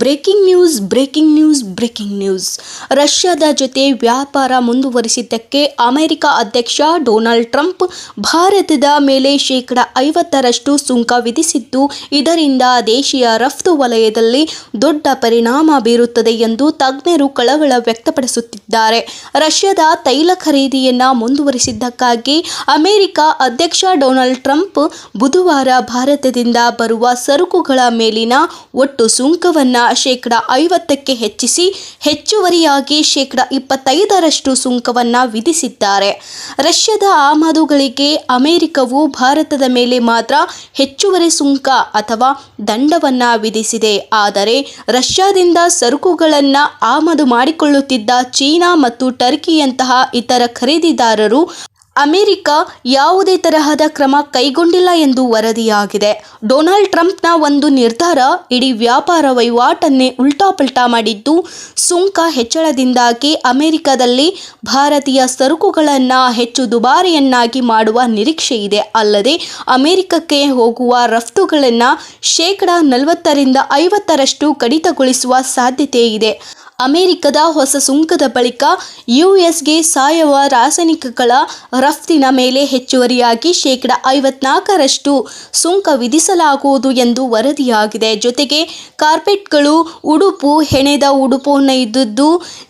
Breaking news breaking news breaking news. ರಷ್ಯಾದ ಜೊತೆ ವ್ಯಾಪಾರ ಮುಂದುವರಿಸಿದ್ದಕ್ಕೆ ಅಮೆರಿಕ ಅಧ್ಯಕ್ಷ ಡೊನಾಲ್ಡ್ ಟ್ರಂಪ್ ಭಾರತದ ಮೇಲೆ ಶೇಕಡ ಐವತ್ತರಷ್ಟು ಸುಂಕ ವಿಧಿಸಿದ್ದು, ಇದರಿಂದ ದೇಶೀಯ ರಫ್ತು ವಲಯದಲ್ಲಿ ದೊಡ್ಡ ಪರಿಣಾಮ ಬೀರುತ್ತದೆ ಎಂದು ತಜ್ಞರು ಕಳವಳ ವ್ಯಕ್ತಪಡಿಸುತ್ತಿದ್ದಾರೆ. ರಷ್ಯಾದ ತೈಲ ಖರೀದಿಯನ್ನು ಮುಂದುವರಿಸಿದ್ದಕ್ಕಾಗಿ ಅಮೆರಿಕ ಅಧ್ಯಕ್ಷ ಡೊನಾಲ್ಡ್ ಟ್ರಂಪ್ ಬುಧವಾರ ಭಾರತದಿಂದ ಬರುವ ಸರಕುಗಳ ಮೇಲಿನ ಒಟ್ಟು ಸುಂಕವನ್ನ ಶೇಕಡ ಐವತ್ತಕ್ಕೆ ಹೆಚ್ಚಿಸಿ ಹೆಚ್ಚುವರಿಯಾಗಿ ಶೇಕಡ ಇಪ್ಪತ್ತೈದರಷ್ಟು ಸುಂಕವನ್ನು ವಿಧಿಸಿದ್ದಾರೆ. ರಷ್ಯಾದ ಆಮದುಗಳಿಗೆ ಅಮೆರಿಕವು ಭಾರತದ ಮೇಲೆ ಮಾತ್ರ ಹೆಚ್ಚುವರಿ ಸುಂಕ ಅಥವಾ ದಂಡವನ್ನು ವಿಧಿಸಿದೆ. ಆದರೆ ರಷ್ಯಾದಿಂದ ಸರಕುಗಳನ್ನು ಆಮದು ಮಾಡಿಕೊಳ್ಳುತ್ತಿದ್ದ ಚೀನಾ ಮತ್ತು ಟರ್ಕಿಯಂತಹ ಇತರ ಖರೀದಿದಾರರು ಅಮೆರಿಕ ಯಾವುದೇ ತರಹದ ಕ್ರಮ ಕೈಗೊಂಡಿಲ್ಲ ಎಂದು ವರದಿಯಾಗಿದೆ. ಡೊನಾಲ್ಡ್ ಟ್ರಂಪ್ನ ಒಂದು ನಿರ್ಧಾರ ಇಡೀ ವ್ಯಾಪಾರ ವಹಿವಾಟನ್ನೇ ಉಲ್ಟಾಪಲ್ಟಾ ಮಾಡಿದ್ದು, ಸುಂಕ ಹೆಚ್ಚಳದಿಂದಾಗಿ ಅಮೆರಿಕದಲ್ಲಿ ಭಾರತೀಯ ಸರಕುಗಳನ್ನು ಹೆಚ್ಚು ದುಬಾರಿಯನ್ನಾಗಿ ಮಾಡುವ ನಿರೀಕ್ಷೆ ಇದೆ. ಅಲ್ಲದೆ, ಅಮೆರಿಕಕ್ಕೆ ಹೋಗುವ ರಫ್ತುಗಳನ್ನು ಶೇಕಡ ನಲವತ್ತರಿಂದ ಐವತ್ತರಷ್ಟು ಕಡಿತಗೊಳಿಸುವ ಸಾಧ್ಯತೆ ಇದೆ. ಅಮೆರಿಕದ ಹೊಸ ಸುಂಕದ ಬಳಿಕ ಯುಎಸ್ಗೆ ಸಾವಯವ ರಾಸಾಯನಿಕಗಳ ರಫ್ತಿನ ಮೇಲೆ ಹೆಚ್ಚುವರಿಯಾಗಿ ಶೇಕಡ ಐವತ್ನಾಲ್ಕರಷ್ಟು ಸುಂಕ ವಿಧಿಸಲಾಗುವುದು ಎಂದು ವರದಿಯಾಗಿದೆ. ಜೊತೆಗೆ ಕಾರ್ಪೆಟ್ಗಳು, ಉಡುಪು, ಹೆಣೆದ ಉಡುಪು ನೇಯ್ದದ್ದು,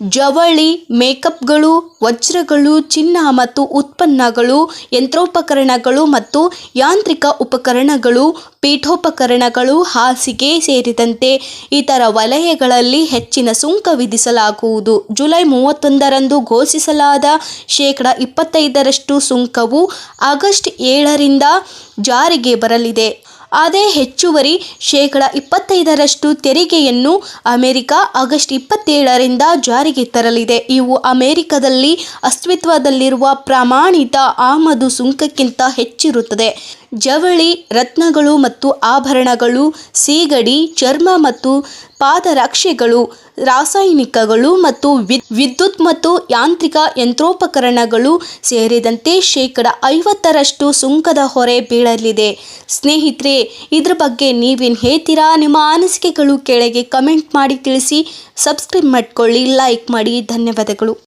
ಜವಳಿ, ಮೇಕಪ್ಗಳು, ವಜ್ರಗಳು, ಚಿನ್ನ ಮತ್ತು ಉತ್ಪನ್ನಗಳು, ಯಂತ್ರೋಪಕರಣಗಳು ಮತ್ತು ಯಾಂತ್ರಿಕ ಉಪಕರಣಗಳು ಪೀಠೋಪಕರಣಗಳು ಹಾಸಿಗೆ ಸೇರಿದಂತೆ ಇತರ ವಲಯಗಳಲ್ಲಿ ಹೆಚ್ಚಿನ ಸುಂಕ ವಿಧಿಸಲಾಗುವುದು. ಜುಲೈ ಮೂವತ್ತೊಂದರಂದು ಘೋಷಿಸಲಾದ ಶೇಕಡ ಇಪ್ಪತ್ತೈದರಷ್ಟು ಸುಂಕವು ಆಗಸ್ಟ್ ಏಳರಿಂದ ಜಾರಿಗೆ ಬರಲಿದೆ. ಅದೇ ಹೆಚ್ಚುವರಿ ಶೇಕಡ ಇಪ್ಪತ್ತೈದರಷ್ಟು ತೆರಿಗೆಯನ್ನು ಅಮೆರಿಕ ಆಗಸ್ಟ್ ಇಪ್ಪತ್ತೇಳರಿಂದ ಜಾರಿಗೆ ತರಲಿದೆ. ಇವು ಅಮೆರಿಕದಲ್ಲಿ ಅಸ್ತಿತ್ವದಲ್ಲಿರುವ ಪ್ರಮಾಣಿತ ಆಮದು ಸುಂಕಕ್ಕಿಂತ ಹೆಚ್ಚಿರುತ್ತದೆ. ಜವಳಿ, ರತ್ನಗಳು ಮತ್ತು ಆಭರಣಗಳು, ಸೀಗಡಿ, ಚರ್ಮ ಮತ್ತು ಪಾದರಕ್ಷೆಗಳು, ರಾಸಾಯನಿಕಗಳು ಮತ್ತು ವಿದ್- ವಿದ್ಯುತ್ ಮತ್ತು ಯಾಂತ್ರಿಕ ಯಂತ್ರೋಪಕರಣಗಳು ಸೇರಿದಂತೆ ಶೇಕಡ ಐವತ್ತರಷ್ಟು ಸುಂಕದ ಹೊರೆ ಬೀಳಲಿದೆ. ಸ್ನೇಹಿತರೆ, ಇದ್ರ ಬಗ್ಗೆ ನೀವೇನು ಹೇಳ್ತೀರಾ? ನಿಮ್ಮ ಅನಿಸಿಕೆಗಳು ಕೆಳಗೆ ಕಮೆಂಟ್ ಮಾಡಿ ತಿಳಿಸಿ, ಸಬ್ಸ್ಕ್ರೈಬ್ ಮಾಡ್ಕೊಳ್ಳಿ, ಲೈಕ್ ಮಾಡಿ, ಧನ್ಯವಾದಗಳು.